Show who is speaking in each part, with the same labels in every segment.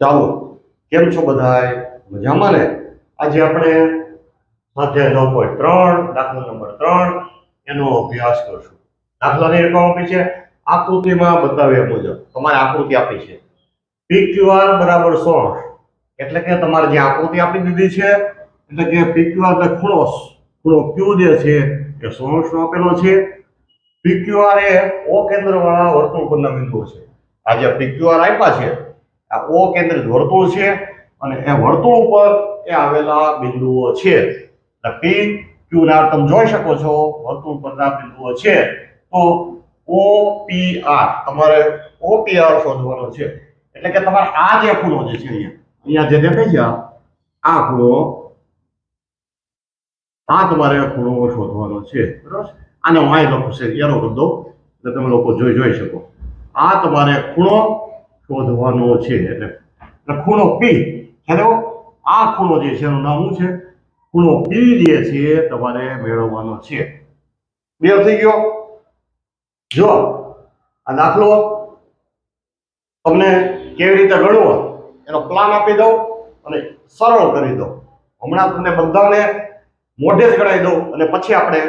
Speaker 1: ચાલો, કેમ છો બધાય? મજામાં ને? આજે આપણે સ્વાધ્યાય નવ પોઈન્ટ ત્રણ, દાખલા નંબર ત્રણ, એનો અભ્યાસ કરશું. દાખલાની રકમ આપી છે, આકૃતિમાં બતાવ્યા મુજબ. તમારે આકૃતિ આપી છે. પીક્યુઆર બરાબર સોળ. એટલે કે તમારે જે આકૃતિ આપી દીધી છે, એટલે કે પીક્યુઆર એટલે ખૂણો ખૂણો ક્યુ જે છે, એ સોળસો આપેલો છે. પી ક્યુ આર એ ઓ કેન્દ્ર વાળા વર્તુળ પરના બિંદુઓ છે. આ જે પીક્યુઆર આપ્યા છે. આ ઓ કેન્દ્રિત વર્તુળ છે અને એ વર્તુળ ઉપર એ આવેલા બિંદુઓ છે. પી ક્યુ ના તમે જોઈ શકો છો, વર્તુળ પરના બિંદુઓ છે. તો ઓ પી આર તમારે ઓ પી આર શોધવાનો છે. એટલે કે તમારે આ જે ખૂણો જે છે અહીંયા અહીંયા જે દેખાય છે, આ- ખૂણો, આ તમારે ખૂણો શોધવાનો છે. બરાબર આને હું અહીં લખું છે, એનો કરી દઉં એટલે તમે લોકો જોઈ જોઈ શકો. આ તમારે ખૂણો શોધવાનો છે. એટલે ખૂણો પી ખ્યાલ આ ખૂણો જે છે એનું નામ છે? ખૂણો પી જે છે તમારે મેળવવાનો છે. ક્લિયર થઈ ગયો? જો આ દાખલો તમને કેવી રીતે ગણવો એનો પ્લાન આપી દઉં અને સરળ કરી દઉં. હમણાં તમને બધાને મોઢે જ ગણાવી દઉં અને પછી આપણે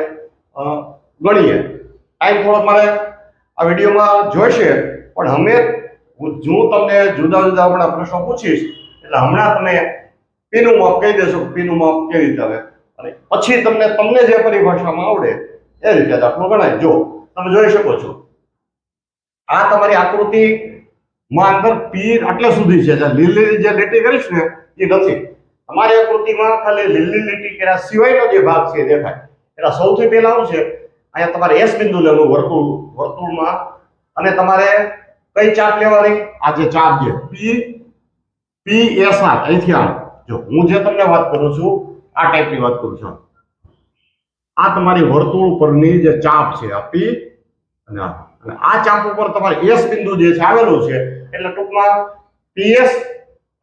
Speaker 1: ગણીએ. ટાઈમ થોડોક મારે આ વિડીયોમાં જોઈશે, પણ અમે હું હું તમને જુદા જુદા હમણાં પ્રશ્નો પૂછીશ, એટલે હમણાં તમે પીનું માપ કહી દેશો પીનું માપ કેવી રીતે આવે? અને પછી તમને તમને જે પરિભાષામાં આવડે, એ રીતે દાખલો ગણાય. જો, તમે જોઈ શકો છો. આ તમારી આકૃતિ માં અંદર પી આટલે સુધી છે. જે લીલી જે લીટી કરીશ ને, એ નથી. તમારી આકૃતિમાં ખાલી લીલી લીટી કર્યા સિવાયનો જે ભાગ છે દેખાય. એટલે સૌથી પહેલા શું છે? અહીંયા તમારે એસ બિંદુ લેવું વર્તુળ, વર્તુળમાં. અને તમારે કઈ ચાપ લેવાની? આ જે ચાપ છે. પી પી એસ આર અહીંથી આ જો હું જે તમને વાત કરું છું આ ટાઈપની વાત કરું છું. આ તમારી વર્તુળ પરની જે ચાપ છે આ પી અને આ. અને આ ચાપ ઉપર તમારે એસ બિંદુ જે છે આવેલું છે. એટલે ટૂંકમાં પીએસ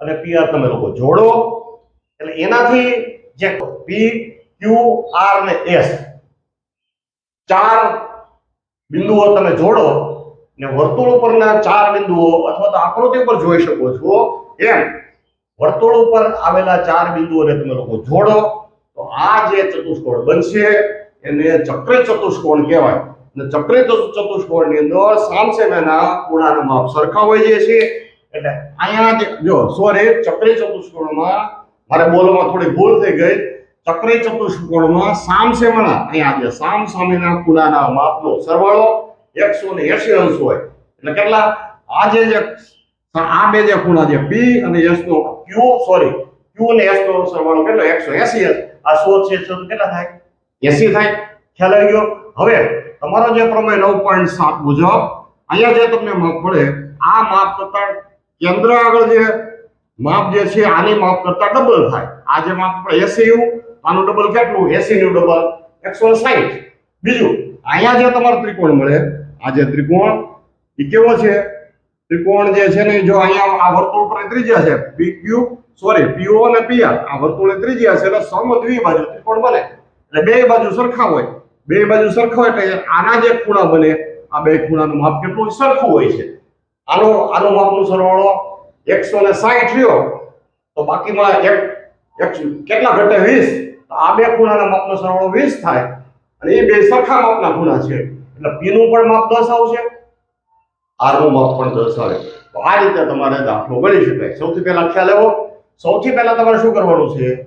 Speaker 1: અને પીઆર તમે લોકો જોડો. એટલે એનાથી જે પી ક્યુ આર ને એસ ચાર બિંદુઓ તમે જોડો ને વર્તુળ ઉપરના ચાર બિંદુઓ અથવા તો આકૃતિ ઉપર જોઈ શકો છો. એમ, વર્તુળ ઉપર આવેલા ચાર બિંદુઓને તમે લોકો જોડો. તો આ જે ચતુષ્કોણ બનશે, એને ચક્રી ચતુષ્કોણ કહેવાય. અને ચક્રી ચતુ- ચતુષ્કોણની અંદર સામસામેના ખૂણાના માપ સરખા હોય જે છે. એટલે અહીંયા જે, જો સોરી ચક્રી ચતુષ્કોણમાં, મારે બોલવામાં થોડી ભૂલ થઈ ગઈ. ચક્રી ચતુષ્કોણમાં સામસામેના અહીંયા જે સામ સામેના ખૂણાના માપનો સરવાળો એકસો ને એસી અંશ હોય. એટલે કેટલા? આ જે આ બે જે ખૂણા છે પી અને એસ નો ક્યુ, સોરી, ક્યુ અને એસ નો સરવાળો કેટલો? એકસો એસી આ સો છે, સો કેટલા થાય? એસી થાય. ખ્યાલ આવી ગયો? હવે, તમારો જે પ્રમેય નવ પોઈન્ટ સાત મુજબ, અહીંયા જે તમને માપ પડે આ માપ કરતા કેન્દ્ર આગળ જે માપ જે છે, આની માપ કરતા ડબલ થાય. આ જે માપ પડે એસી યુ આનું ડબલ કેટલું? એસી નું ડબલ એકસો સાહીઠ બીજું, અહીંયા જે તમારો ત્રિકોણ મળે આ જે ત્રિકોણ, એ કેવો છે? ત્રિકોણ જે છે ને, જો અહીંયા આ વર્તુળ પર ત્રિજ્યા છે પી ક્યુ સોરી પીઓ અને પીઆર આ વર્તુળે ત્રિજ્યા છે, એટલે સમ દ્વિબાજુ ત્રિકોણ બને. એટલે બે બાજુ સરખા હોય. બે બાજુ સરખા હોય એટલે આના જે ખૂણા બને, આ બે ખૂણાનું માપ કેટલું સરખું હોય છે. આનો આનો માપનો સરવાળો એકસો ને સાહીઠ રહ્યો તો બાકીમાં એક એક કેટલા ઘટે વીસ? આ બે ખૂણાના માપનો સરવાળો વીસ થાય. અને એ બે સરખા માપના ખૂણા છે. એટલે પી નું પણ માપ દસ આવશે? આરનું માપ પણ દસ આવે. તો આ રીતે તમારે દાખલો ગણી શકાય. સૌથી પહેલા ખ્યાલ એવો સૌથી પહેલા તમારે શું કરવાનું છે?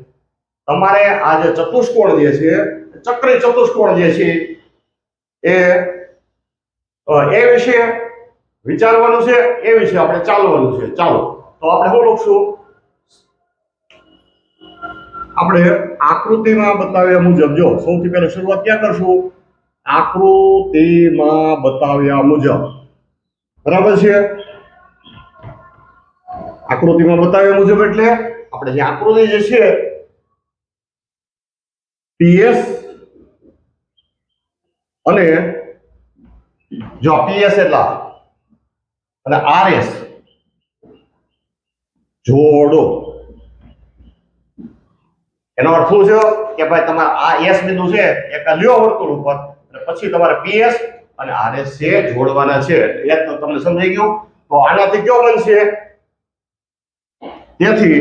Speaker 1: તમારે આ જે ચતુષ્કોણ જે છે, ચક્રી ચતુષ્કોણ જે છે, એ એ વિશે વિચારવાનું છે, એ વિશે આપણે ચાલવાનું છે. ચાલો. તો આપણે શું લખશું? આપણે આકૃતિમાં બતાવ્યા મુજબ, જો, સૌથી પહેલા શરૂઆત ક્યાં કરશું? આકૃતિમાં બતાવ્યા મુજબ. બરાબર છે? આકૃતિમાં બતાવ્યા મુજબ એટલે આપણે જે આકૃતિ જે છે પીએસ અને જો પીએસ એટલા અને આરએસ જોડો. એનો અર્થ શું છે? કે ભાઈ તમારે આ એસ બિંદુ છે, એક લ્યો વર્તુળ ઉપર પછી તમારે પીએસ અને આરએસ છે જોડવાના છે. એ તમને સમજાઈ ગયું? તો આનાથી કયો બનશે? તેથી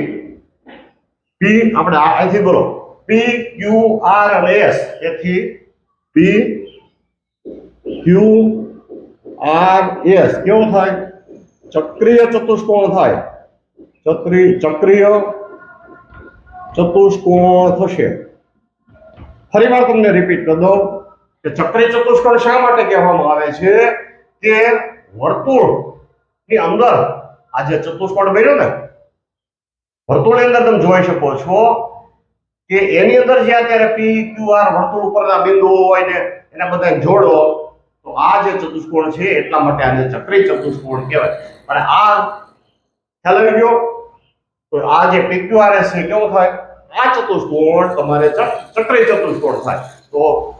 Speaker 1: પી આપણે અહીંથી બોલો. પી ક્યુ આર અને એસ તેથી પી ક્યુ આર એસ કેવું થાય? ચક્રીય ચતુષ્કોણ થાય. ચક્રી, ચક્રીય ચતુષ્કોણ થશે. ફરી વાર તમને રિપીટ કરી દઉં. કે ચક્રીય ચતુષ્કોણ શા માટે કહેવામાં આવે છે? કે વર્તુળની અંદર આ જે ચતુષ્કોણ બન્યું ને, વર્તુળની અંદર તમે જોઈ શકો છો કે એની અંદર જે અત્યારે પી ક્યુ આર વર્તુળ ઉપરના બિંદુઓ હોય ને, એના બધા જોડો, તો આ જે ચતુષ્કોણ છે, એટલા માટે આને ચક્રી ચતુષ્કોણ કહેવાય. અને આ ખ્યાલ આવી ગયો? તો આ જે પી ક્યુ આર એસ છે, કેવો થાય? આ ચતુષ્કોણ તમારે ચક- ચક્રી ચતુષ્કોણ થાય. તો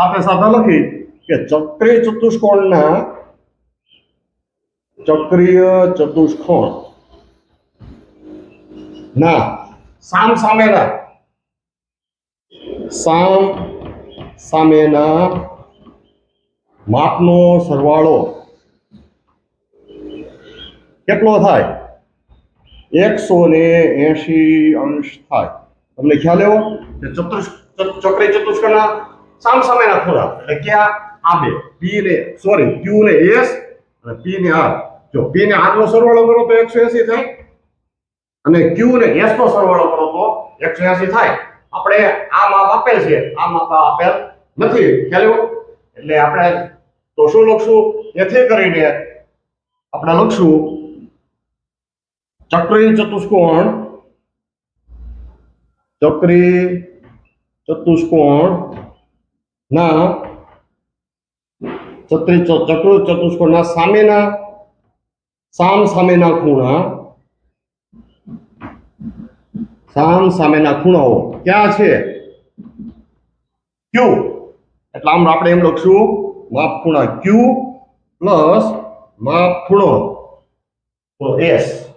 Speaker 1: સાથે સાથે લખી કે ચક્રી ચતુષ્કોણના ચક્રીય ચતુષ્કોણ. ના, સામ સામેના. સામ સામેના માપનો સરવાળો કેટલો થાય? એકસો ને એસી અંશ થાય. તમને ખ્યાલ એવો? ચતુષ ચક્રી ચતુષ્કોણના સામ સામેના ખૂણા એટલે ક્યાં આ બે. પી ને સોરી ક્યુ ને એસ અને પી ને આર જો પી ને આર નો સરવાળો કરો તો એકસો એસી થાય. અને ક્યુ ને એસ નો સરવાળો કરો તો એકસો એસી થાય. આપણે આ માપ આપેલ છે. આ માપ આપેલ નથી. ખ્યાલ એટલે આપણે તો શું લખશું? એથી કરીને આપણે લખશું. ચક્રી ચતુષ્કોણ ચક્રી ચતુષ્કોણ ના ચક્રી ચક્ર ચતુષ્કોણના સામેના, સામ સામેના ખૂણા. સામ સામેના ખૂણાઓ. ક્યાં છે? ક્યુ. એટલે આમ આપણે એમ લખશું, માપ ખૂણા ક્યુ પ્લસ માપ ખૂણો. એસ.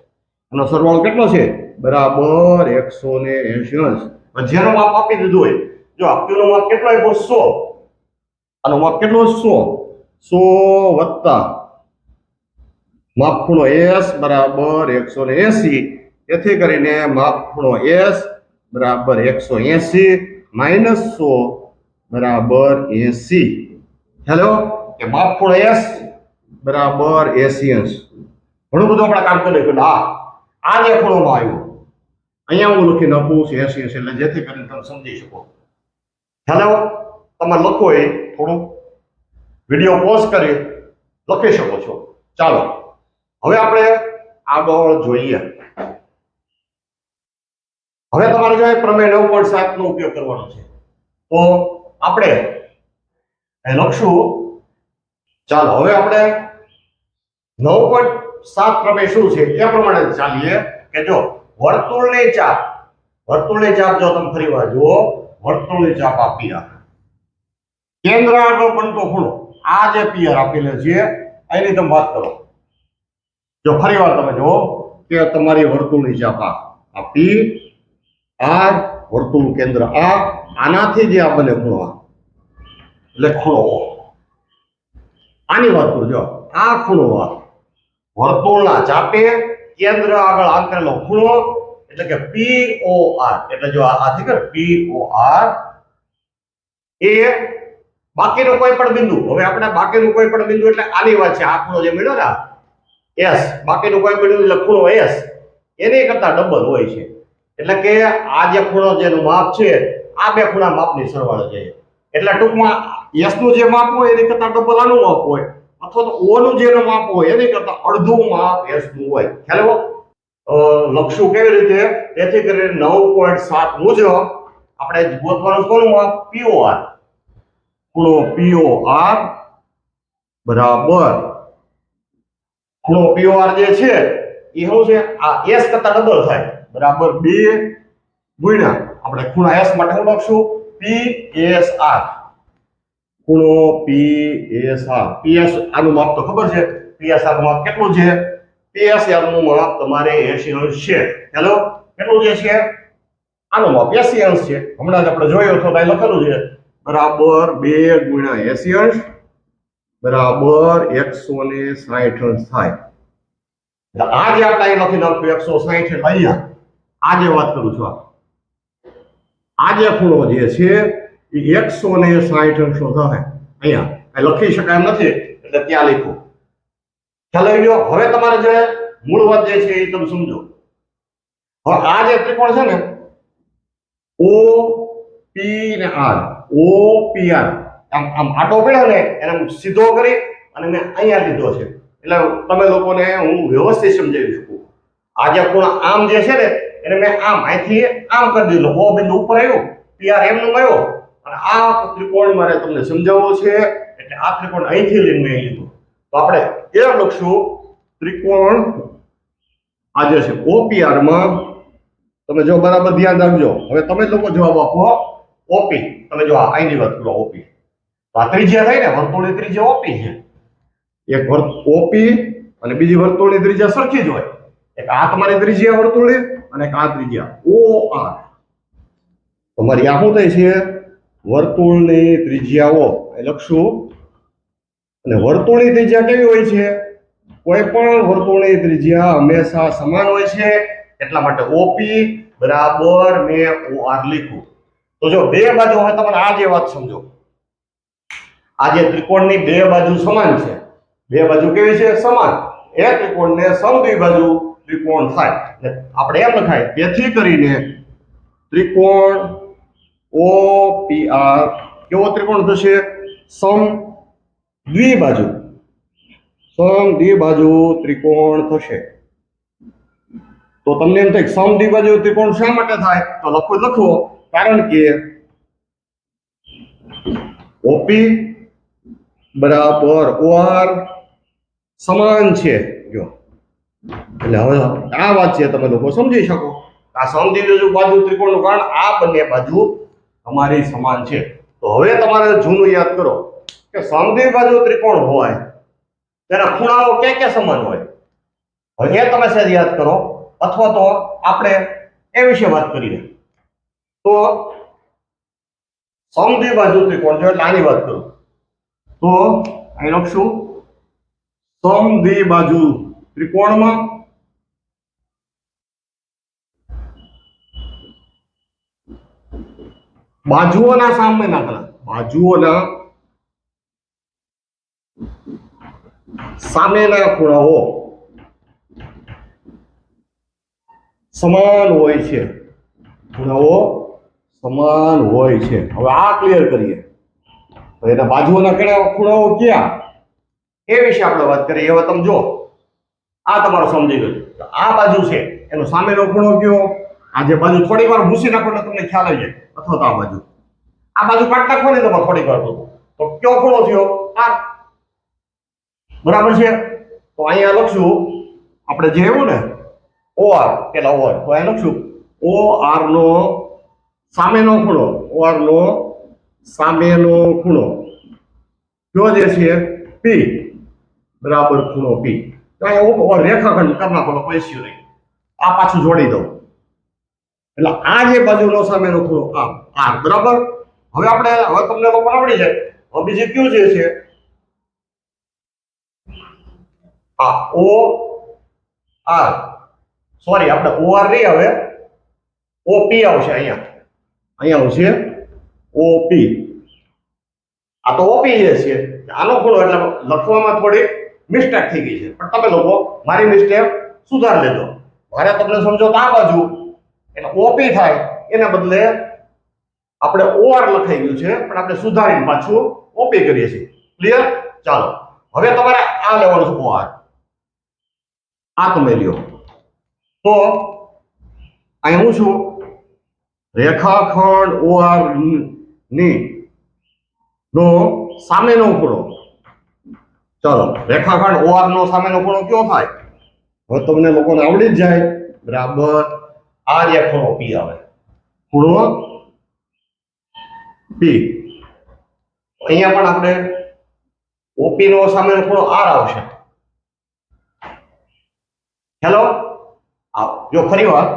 Speaker 1: એનો સરવાળો કેટલો છે? બરાબર એકસો ને એસી અંશ. જેનો માપ આપી દીધું હોય જો, આપેલો માપ કેટલો આપ્યો? સો. આનો માપ કેટલો સો. સો વત્તા માપ ખૂણો એસ બરાબર એકસો ને એસી. એથી કરીને માપ ખૂણો એસ બરાબર એકસો એસી માઇનસ સો બરાબર એસી. હેલો? કે માપ ખૂણો એસ બરાબર એસી અંશ. ઘણું બધું આપણે કામ કરી નાખ્યું. આ આ જે ખૂણોમાં આવ્યું. અહીંયા હું લખી નાખું છું એસી એસી એટલે જેથી કરીને તમે સમજી શકો. હેલો, તમે લખો એ થોડું વીડિયો પોઝ કરી લખી શકો છો. ચાલો, હવે આપણે આગળ જોઈએ. હવે તમારે જો પ્રમેય નવ પોઈન્ટ સાત નો ઉપયોગ કરવાનો છે. તો આપણે લખશું. ચાલો, હવે આપણે નવ પોઈન્ટ સાત પ્રમેય શું છે એ પ્રમાણે ચાલીએ. કે જો વર્તુળની ચાપ વર્તુળની ચાપ જો તમે ફરી વાર જુઓ વર્તુળની ચાપ આપી રાખે કેન્દ્ર આગળ બનતો ખૂણો આ જે પિયર આપેલો છે, એની તમે વાત કરો. જો ફરી વાર તમે જુઓ, કે તમારી વર્તુળની ચાપ આ પી આર વર્તુળ કેન્દ્ર આ, આનાથી જે આ બને ખૂણો. એટલે ખૂણો આની વાત કરજો આ ખૂણો વર્તુળના ચાપે કેન્દ્ર આગળ આંતરેલો ખૂણો એટલે કે પી ઓ આર એટલે જો આ આથી કર પી ઓ આર એ બાકીનું કોઈ પણ બિંદુ, હવે આપણે બાકીનું કોઈ પણ બિંદુ એટલે આની વાત છે, આ ખૂણો જે મળ્યો ને એસ બાકીનું કોઈ બિંદુ લખવું એસ એની કરતા ડબલ હોય છે. એટલે કે આ જે ખૂણો જેનું માપ છે, આ બે ખૂણા માપની સરવાળો છે. એટલે ટૂંકમાં યશનું જે માપ હોય એની કરતા ડબલ આનું માપ હોય, અથવા તો ઓનું જેનું માપ હોય એની કરતા અડધું માપ યસનું હોય. ખ્યાલ લખશું કેવી રીતે? તેથી કરીને નવ પોઈન્ટ સાત મુજબ આપણે ગોતવાનું કોનું માપ? પીઓઆર. ખૂણો પીઓઆર બરાબર. ખૂણો પીઓઆર જે છે, એ શું છે? આ એસ કરતા ડબલ થાય. બરાબર બે ગુણ્યા. આપણે ખૂણા એસ માટે શું લખશું? PSR ખૂણો PSR PS આનું માપ તો ખબર છે. PSR નું માપ કેટલું છે? PSR નું માપ તમારે 80 અંશ છે. હેલો કેટલું જે છે? આનું માપ 80 અંશ છે. હમણાં જ આપણે જોયો તો ભાઈ લખેલું છે. બરાબર 2 ગુણ્યા 80 અંશ બરાબર 160 અંશ થાય. આ જે આપણે લખી નાખ્યું એકસો સાહીઠ એટલે અહીંયા. આ જે વાત કરું છું આ. આ જે ખૂણો જે છે, એ એકસો ને સાહીઠ અંશનો થાય. અહીંયા. આ લખી શકાય એમ નથી. એટલે ત્યાં લખ્યું ખ્યાલ આવી ગયો. હવે તમારે જે મૂળ વાત જે છે એ તમે સમજો. હવે આ જે ત્રિકોણ છે ને, ઓ, પી ને આર. ઓ, પી, આર. આમ આમ આટો પડ્યો ને, એને હું સીધો કરી અને મેં અહીંયા લીધો છે. એટલે તમે લોકોને હું વ્યવસ્થિત સમજાવી શકું. આ જે ખૂણ આમ જે છે ને, એને મેં આમ અહીંથી આમ કરી દીધો. ઓ બિંદુ ઉપર આવ્યો. પી, આર એમ નું અને આ ત્રિકોણ મારે તમને સમજાવવો છે. એટલે આ ત્રિકોણ અહીંથી લઈને મેં લીધો. તો આપણે એ લખશું, ત્રિકોણ આ જે છે ઓપીઆરમાં તમે જો બરાબર ધ્યાન રાખજો. હવે તમે લોકો જવાબ આપો ઓપી તમે જો આ અહીંની વાત કરો ઓપી તો આ ત્રિજ્યા થઈ ને, વર્તુળની ત્રિજ્યા ઓપી છે. એક ઓપી અને બીજી વર્તુળની ત્રિજ્યા સરખી જ હોય. એક આ તમારી ત્રિજ્યા વર્તુળની અને એક આ ત્રિજ્યા ઓ આર તમારી આ શું થાય છે વર્તુળની ત્રિજ્યાઓ લખશું. અને વર્તુળની ત્રિજ્યા કેવી હોય છે? કોઈ પણ વર્તુળની ત્રિજ્યા હંમેશા સમાન હોય છે. એટલા માટે ઓપી બરાબર મેં ઓ આર લીખું તો જો બે બાજુ હવે તમારે આ જે વાત સમજો. આ જે ત્રિકોણની બે બાજુ સમાન છે. બે બાજુ કેવી છે? સમાન. એ ત્રિકોણને સમદ્વિબાજુ ત્રિકોણ થાય. આપણે એમ લખાય, તેથી કરીને ત્રિકોણ ઓ પી આર કેવો ત્રિકોણ થશે? સમ દ્વિબાજુ સમ દ્વિબાજુ ત્રિકોણ થશે. તો તમને એમ થાય સમ દ્વિબાજુ ત્રિકોણ શા માટે થાય? તો લખો લખો. કારણ કે ઓપી બરાબર ઓઆર સમાન છે. જો. એટલે હવે આ વાત છે, તમે લોકો સમજી શકો. આ સમદ્વિબાજુ બાજુ ત્રિકોણનું કારણ આ બંને બાજુ તમારી સમાન છે. તો હવે તમારે જૂનું યાદ કરો. કે સમદ્વિબાજુ ત્રિકોણ હોય, તેના ખૂણાઓ ક્યાં ક્યાં સમાન હોય. હવે તમે સહેજ યાદ કરો, અથવા તો આપણે એ વિશે વાત કરીએ તો સમદ્વિબાજુ ત્રિકોણ છે, એટલે આની વાત કરું. તો અહીં લખશું સમદ્વિબાજુ ત્રિકોણમાં બાજુઓના સામેના કલા બાજુઓના સામેના ખૂણાઓ સમાન હોય છે. ખૂણાઓ સમાન હોય છે. હવે આ ક્લિયર કરીએ. એના બાજુઓના કેળા ખૂણાઓ ક્યાં? એ વિશે આપણે વાત કરીએ. હવે તમે જો આ તમારું સમજી ગયો. આ બાજુ છે. એનો સામેનો ખૂણો કયો? આ જે બાજુ થોડી વાર ભૂસી નાખો એટલે તમને ખ્યાલ આવી જાય. અથવા તો આ બાજુ. આ બાજુ કાઢ નાખો તમારે થોડી વાર તો કયો ખૂણો થયો? આ બરાબર છે? તો અહીંયા લખશું, આપણે જે એવું ને, ઓઆર પેલા ઓર તો અહીંયા લખશું ઓ આર નો સામેનો ખૂણો ઓ આર નો સામેનો ખૂણો. જો જે છે પી બરાબર ખૂણો પી તો અહીંયા ઓ- ઓ રેખાખંડ કરી નાખો પૈસ્યું નહીં આ પાછું જોડી દઉં. એટલે આ જે બાજુનો સામેનો ખૂણો આ આર, બરાબર? હવે આપણે, હવે તમને લોકો આવડી જાય. હવે બીજું કયું જે છે આ ઓ આર. સોરી આપણે ઓ આર નહીં હવે ઓ પી આવશે અહીંયા. અહીંયા આવશે ઓપી. આ તો ઓપી જે છે. આનો ખૂણો એટલે લખવામાં થોડી મિસ્ટેક થઈ ગઈ છે. પણ તમે લોકો મારી મિસ્ટેક સુધાર લેજો. મારે તમને સમજો તો આ બાજુ. એટલે ઓપી થાય. એના બદલે આપણે ઓઆર લખાઈ ગયું છે. પણ આપણે સુધારીને પાછું ઓપી કરીએ છીએ. ક્લિયર ચાલો. હવે તમારે આ લેવાનું છે ઓઆર. આ તમે લ્યો તો અહીં હું છું. રેખાખંડ ઓઆરની નો સામેનો ખૂણો ચાલો, રેખાખંડ ઓઆર નો સામેનો ખૂણો કયો થાય? હવે તમને લોકોને આવડી જ જાય. બરાબર. આ જે ખૂણો પી આવે. ખૂણો પી અહીંયા પણ આપણે ઓપી નો સામેનો ખૂણો આર આવશે. હેલો આવ, જો ફરી વાર.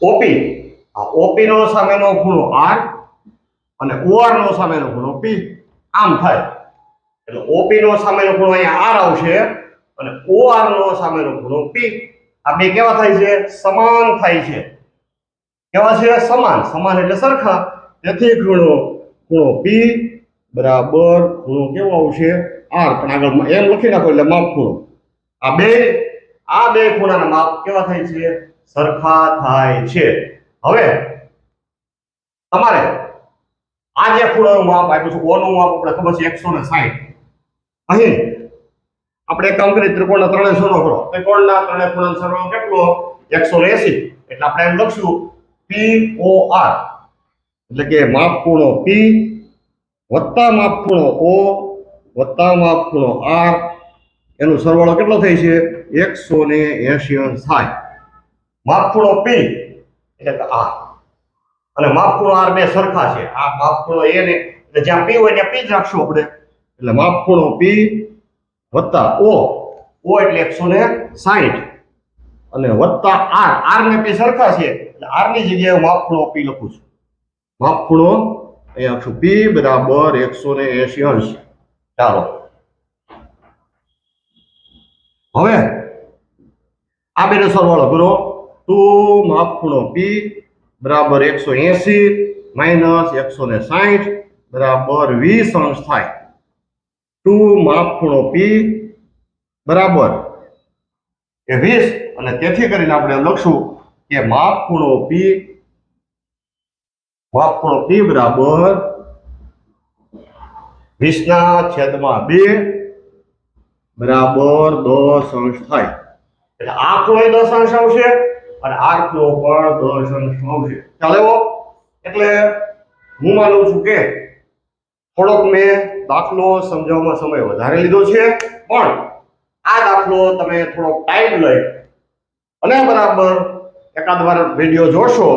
Speaker 1: ઓપી ઓપી નો સામેનો ખૂણો આર અને ઓઆર નો સામેનો ખૂણો પી આમ થાય. એટલે ઓપી નો સામેનો ખૂણો અહીંયા આર આવશે અને ઓઆર નો સામેનો ખૂણો પી આ બે કેવા થાય છે? સમાન થાય છે. કેવા છે? સમાન. સમાન એટલે સરખા. તેથી ખૂણો ખૂણો પી બરાબર ખૂણો કેવો આવશે? આર પણ આગળ એમ લખી નાખો એટલે માપ ખૂણો આ બે આ બે ખૂણાના માપ કેવા થાય છે? સરખા થાય છે. હવે, તમારે આ જે ખૂણાનું માપ આપ્યું છે, ઓનું માપ આપણે ખબર છે એકસો ને સાહીઠ અહીં, આપણે એક કામ કરીએ, ત્રિકોણના ત્રણે સરવાળો કરો. ત્રિકોણના ત્રણે ખૂણાનો સરવાળો કેટલો? એકસો ને એસી. એટલે આપણે એમ લખશું પી ઓ આર એટલે કે માપ ખૂણો પી વત્તા માપ ખૂણો ઓ વત્તા માપ ખૂણો આર, એનો સરવાળો કેટલો થાય છે? એકસો ને એસી અંશ થાય માપ ખૂણો પી એટલે કે આ અને માપ ખૂણો આર બે સરખા છે. આ માપ ખૂણો એ ને, એટલે જ્યાં પી હોય ત્યાં પી જ રાખશું આપણે. એટલે માપ ખૂણો પી વત્તા ઓ ઓ એટલે એકસો ને સાહીઠ અને વત્તા આર આર ને પી સરખા છે. એટલે આરની જગ્યાએ હું માપ ખૂણો પી લખું છું. માપ ખૂણો અહીંયા લખશું. પી બરાબર એકસો ને એસી અંશ ચાલો. હવે આ બેનો સરવાળો કરો ટુ માપ ખૂણો પી બરાબર એકસો એસી માઇનસ એકસો ને સાહીઠ બરાબર વીસ અંશ થાય. ટુ માપ ખૂણો પી બરાબર એ વીસ. અને તેથી કરીને આપણે લખશું કે માપ ખૂણો પી માપ ખૂણો પી બરાબર વીસના છેદમાં બે બરાબર દસ અંશ થાય. એટલે આ ખૂણો દસ અંશ આવશે અને આ ખૂણો પણ દસ અંશ આવશે. ચાલે એવો એટલે હું માનું છું કે થોડોક મેં દાખલો સમજાવવામાં સમય વધારે લીધો છે, પણ આ દાખલો તમે થોડોક ટાઈમ લઈ અને બરાબર એકાદ વાર વીડિયો જોશો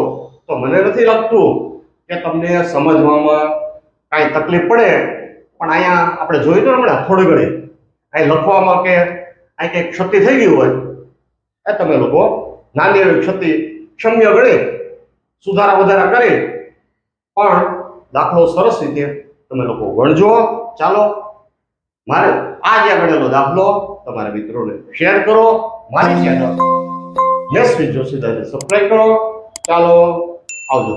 Speaker 1: તો મને નથી લાગતું કે તમને સમજવામાં કાંઈ તકલીફ પડે પણ અહીંયા આપણે જોયું તો હમણાં થોડી ઘણી. અહીં લખવામાં કે અહીં કંઈક ક્ષતિ થઈ ગઈ હોય, એ તમે લોકો નાની એવી ક્ષતિ ક્ષમ્ય ગણી, સુધારા વધારા કરી, પણ દાખલો સરસ રીતે તમે લોકો ગણજો. ચાલો, મારે આ જે ગણેલો દાખલો તમારા મિત્રોને શેર કરો. મારી ચેનલ વિજય સીધા સબસ્ક્રાઈબ કરો. ચાલો, આવજો.